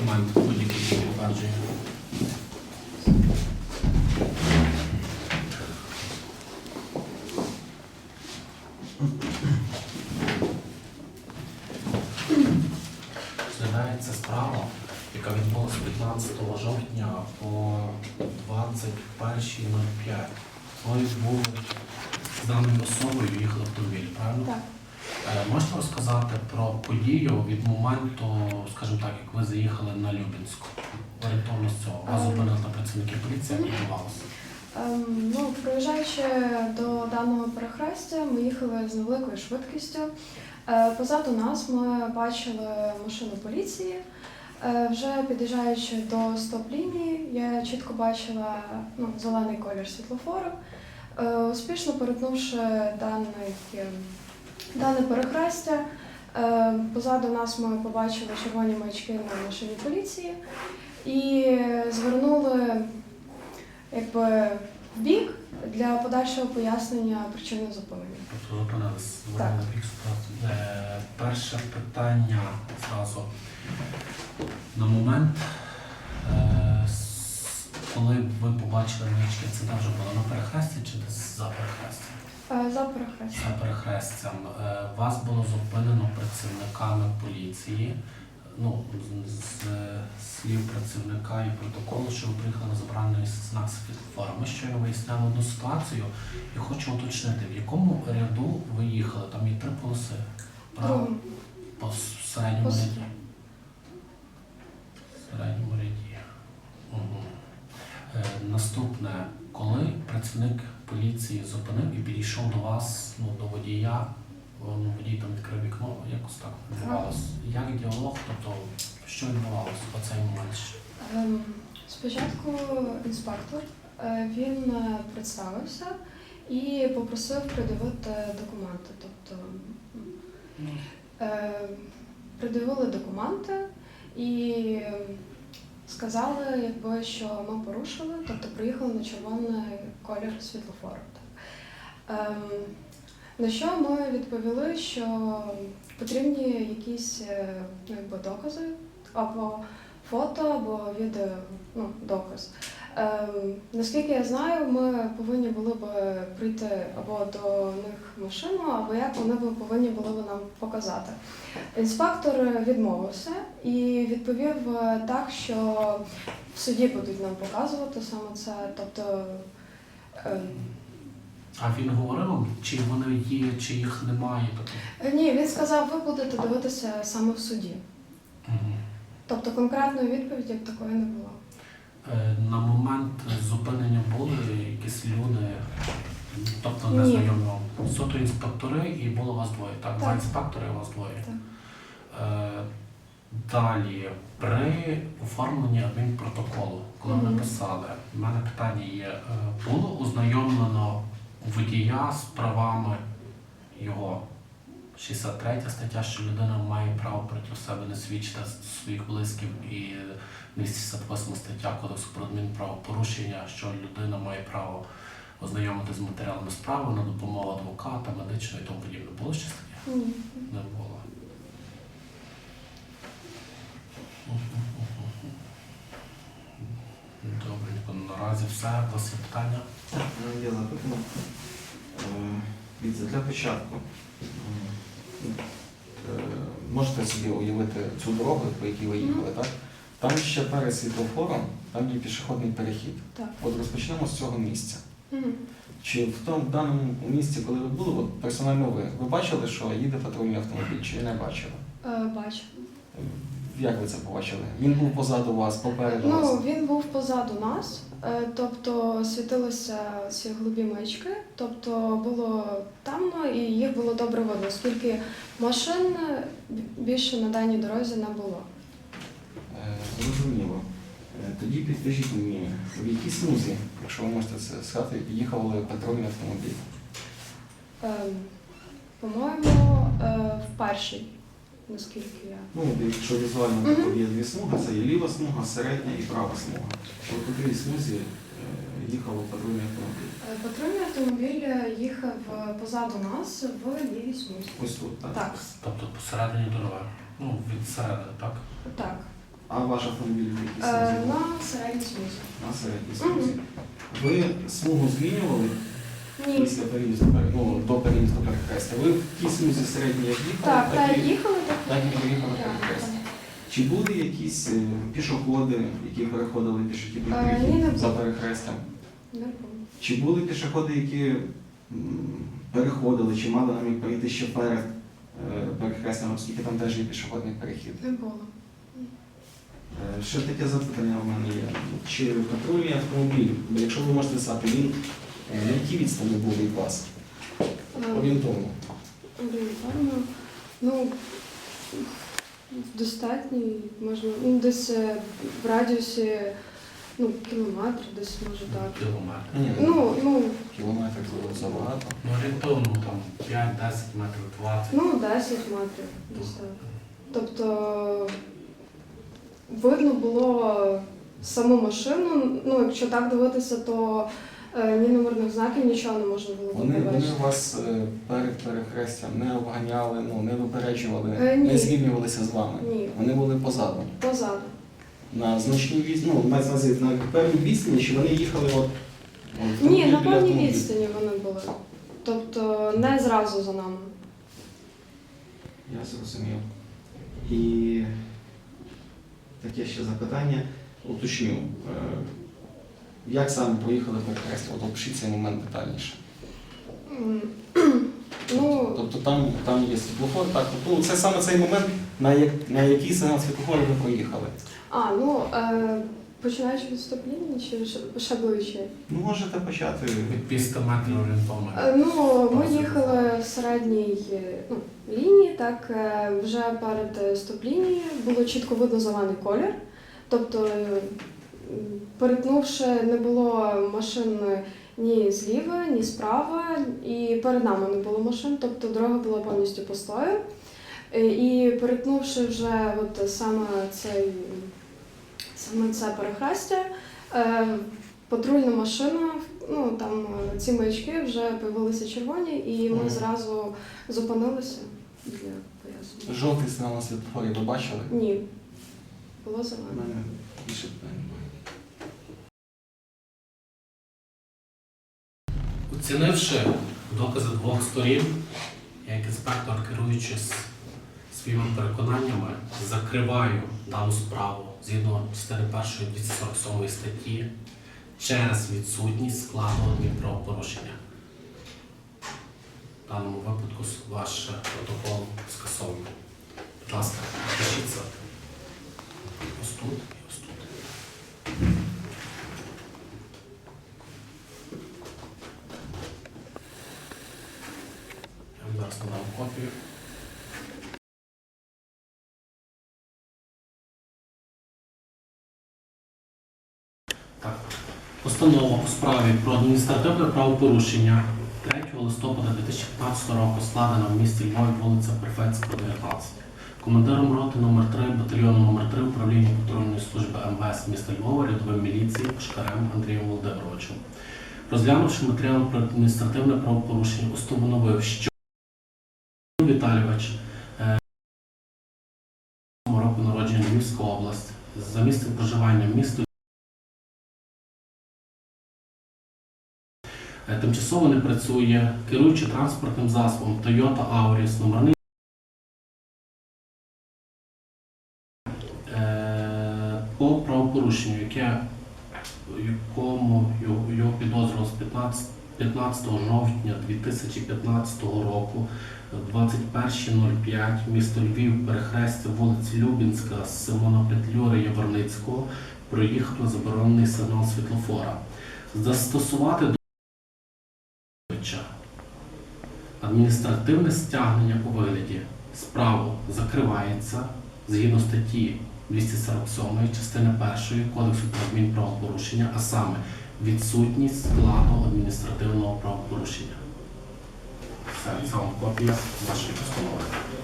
документ будь-який який підтверджує. Розглядається справа, яка відбулася 15 жовтня о 21.05. Ви були з даною особою їхали в автомобілі, правильно? Так. Е, Можете розказати про подію від моменту, скажімо так, як ви заїхали на Любінську? Орієнтовно з цього. Вас Ем. зупинили на працівники поліції, як відбувалося? Ем, ну, проїжджаючи до даного перехрестя, ми їхали з невеликою швидкістю. Е, позаду нас ми бачили машину поліції. Е, вже під'їжджаючи до стоп-лінії, я чітко бачила ну, зелений колір світлофору. Е, успішно перетнувши даний, е, дане перехрестя, е, позаду нас ми побачили червоні маячки на машині поліції і звернули якби в бік для подальшого пояснення причини зупинення. Тобто Так. на бік. Е, Перше питання зразу. На момент, е, коли ви побачили маячки, це вже було на перехресті чи десь за перехрестям? Е, За перехрестя. За перехрестям е, вас було зупинено працівниками поліції. Ну, з, слів працівника і протоколу, що ви приїхали на забраний знак світлофора. Ми щойно виясняли одну ситуацію і хочу уточнити, в якому ряду ви їхали? Там є три полоси. Право по середньому ряді. Наступне, коли працівник поліції зупинив і підійшов до вас, ну, до водія, ну, водій там відкрив вікно, якось так відбувалося. Як діалог, тобто, що відбувалося в цей момент? Ем, Спочатку інспектор е, він е, представився і попросив придивити документи. Тобто е, придивили документи і сказали, якби, що ми порушили, тобто приїхали на червоний колір світлофору. Ем, на що ми відповіли, що потрібні якісь е, якби, докази або фото, або відео, ну, доказ. Ем, наскільки я знаю, ми повинні були б прийти або до них в машину, або як вони б повинні були б нам показати. Інспектор відмовився і відповів е, так, що в суді будуть нам показувати саме це. Тобто, ем, А він говорив чи вони є, чи їх немає? Тобто, ні, він сказав, ви будете дивитися саме в суді. Мгм. Тобто конкретної відповіді як такої не було. Е, На момент зупинення були якісь люди, тобто незнайомі вам. Суто інспектори і було вас двоє. Так, два інспектори, і вас двоє. Так. Е, Далі, при оформленні адмінпротоколу, коли ви Мгм. написали, в мене питання є, е, було ознайомлено водія з правами його 63 стаття, що людина має право проти себе не свідчити своїх близьких і 268 стаття Кодексу про адмінправопорушення, що людина має право ознайомити з матеріалами справи на допомогу адвоката, медичного і тому подібне. Було щось таке? Ні. Не було. Добре, наразі все. У вас є питання? Так, є запитання. Е, для початку. Е, Можете собі уявити цю дорогу, по якій ви їхали, так? Там ще перед світлофором, там є пішохідний перехід. Так. От розпочнемо з цього місця. Мгм. Чи в тому в даному місці, коли ви були, от персонально ви, ви бачили, що їде патрульний автомобіль, чи не бачили? Е, Бачу. Як ви це побачили? Він був позаду вас, попереду вас? Ну, він був позаду нас, е, тобто світилися ці голубі маячки, тобто було темно і їх було добре видно, оскільки машин більше на даній дорозі не було. Е, Зрозуміло. Е, Тоді підкажіть мені, в якій смузі, якщо ви можете це сказати, їхали патрульний автомобіль? Е, По-моєму, е, в перший, наскільки я. Ну, якщо візуально тут є дві смуги, це є ліва смуга, середня і права смуга. От у тій смузі е, їхав патрульний автомобіль. Е, Патрульний автомобіль е, їхав позаду нас в лівій смузі. Ось тут, так? Так, Тобто посередині дороги. Ну, від середини, так? так. А ваш автомобіль в якій смузі? на середній смузі. На середній смузі. Ви смугу змінювали Ні. після переїзду, Ви в тій смузі середній як їхали, Так, так, і, їхали, так. і перехрестя. так. Чи були якісь е, пішоходи, які переходили пішохідний Е, перехід за перехрестям? Не було. Чи були пішоходи, які переходили, чи мали намір пройти ще перед е, перехрестям, оскільки там теж є пішохідний перехід? Не було. Ще таке запитання в мене є. Чи патрульний автомобіль, якщо ви можете сказати, він на якій відстані був від вас? Орієнтовно. Орієнтовно. Ну, достатній, можна, ну, десь е, в радіусі ну, кілометр, десь може так. Кілометр. Ні, Ну, ну, кілометр забагато. Ну, орієнтовно там 5-10 метрів 20. ну 10 метрів десь так. Тобто видно було саму машину. Ну, якщо так дивитися, то е, ні номерних знаків, нічого не можна було Вони, вони побачити. вас е, перед перехрестям не обганяли, ну, не випереджували, Е, ні. не зрівнювалися з вами. Ні, Вони були позаду. позаду. На значній відстані, ну, мається на увазі, на певній відстані, чи вони їхали от. от Ні, на певній автомобіля? відстані вони були. Тобто не зразу за нами. Я зрозумів. І таке ще запитання. Уточню. Е, Як саме проїхали перехрестя? От опишіть цей момент детальніше. Ну, Тобто там, там є світлофор, так? Тобто, це саме цей момент, на, як, на який сигнал світлофору ви проїхали. а, ну, е, починаючи від стоп-лінії чи ще- ще ближче? Ну, можете почати. Від 500 метрів орієнтовно. Е, Ну, ми їхали в середній е, ну, лінії, так е, вже перед е, стоп-лінією було чітко видно зелений колір. Тобто, е, перетнувши, не було машин ні зліва, ні справа, і перед нами не було машин, тобто дорога була повністю пустою. Е, І перетнувши вже от саме цей саме це перехрестя, е, патрульна машина, ну там е, ці маячки вже появилися червоні, і ми зразу зупинилися для пояснення. Жовтий сигнал на світлофорі ви бачили? Ні, було У зелене. більше питань Оцінивши докази двох сторін, я як інспектор, керуючись своїми переконаннями, закриваю дану справу згідно частини 1 247 статті через відсутність складу адмінправопорушення. В даному випадку ваш протокол скасовано. Будь ласка, пишіться. Ось тут. Я вам зараз надам копію. Так. Постанова у справі про адміністративне правопорушення 3 листопада 2015 року складена в місті Львові, вулиця Перфецького, 19. Командиром роти номер 3 батальйону номер 3 управління патрульної служби МВС міста Львова, рядовим міліції Пушкарем Андрієм Володимировичем. Розглянувши матеріал про адміністративне правопорушення, установив, що Віталійович е, року народження Львівська область за місцем проживання місто тимчасово не працює, керуючи транспортним засобом Toyota Auris, номерний Е, по правопорушенню, яке якому його, підозрювали з 15, 15 жовтня 2015 року 21.05 місто Львів, перехрестя вулиці Любінська, з Симона Петлюри, Яворницького проїхав на заборонений сигнал світлофора. Застосувати до адміністративне стягнення у вигляді справу закривається згідно статті 247 частини 1 Кодексу про адмінправопорушення, а саме відсутність складу адміністративного правопорушення. Це вам копія вашої постанови.